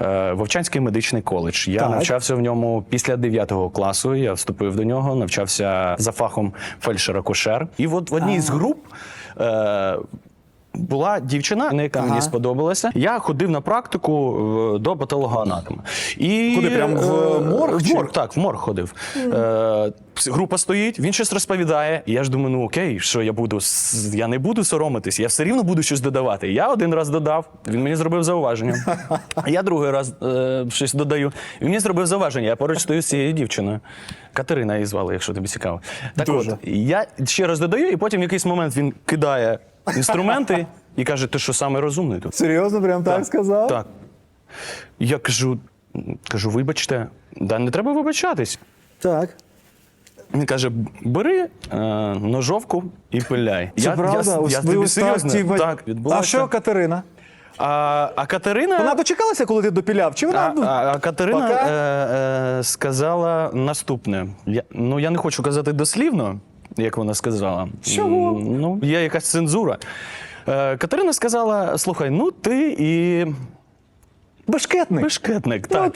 е, Вовчанський медичний коледж. Я Так. навчався в ньому після 9 класу. Я вступив до нього, навчався за фахом фельдшера-кошер. І от в одній з груп. Е, була дівчина, яка Ага. мені сподобалася. Я ходив на практику е, до патологоанатома. І Куди, прям в е, морг В чи? морг, так, в морг ходив. Пс- група стоїть, він щось розповідає. І я ж думаю, ну окей, що я буду я не буду соромитись, я все рівно буду щось додавати. Я один раз додав, він мені зробив зауваження. Я другий раз е, щось додаю. Він мені зробив зауваження. Я поруч стою з цією дівчиною. Катерина її звали, якщо тобі цікаво. Так Дуже. от, я ще раз додаю, і потім в якийсь момент він кидає інструменти і каже: ти що саме розумний тут? Серйозно, прям так, сказав? Так. Я кажу, кажу, вибачте, да не треба вибачатись. Так. Він каже: бери е, ножовку і пиляй. Це правда? Ви ось так, серйозно? ті ба- Так, відбулося. А що Катерина? А, а Катерина. Вона дочекалася, коли ти допіляв? Чи А, вона? ну, а, а Катерина Пока? е, е, сказала наступне. Я, ну, я не хочу казати дослівно, як вона сказала. Чого? Ну, є якась цензура. Е, Катерина сказала: слухай, ну ти і Бешкетник. бешкетник. Так.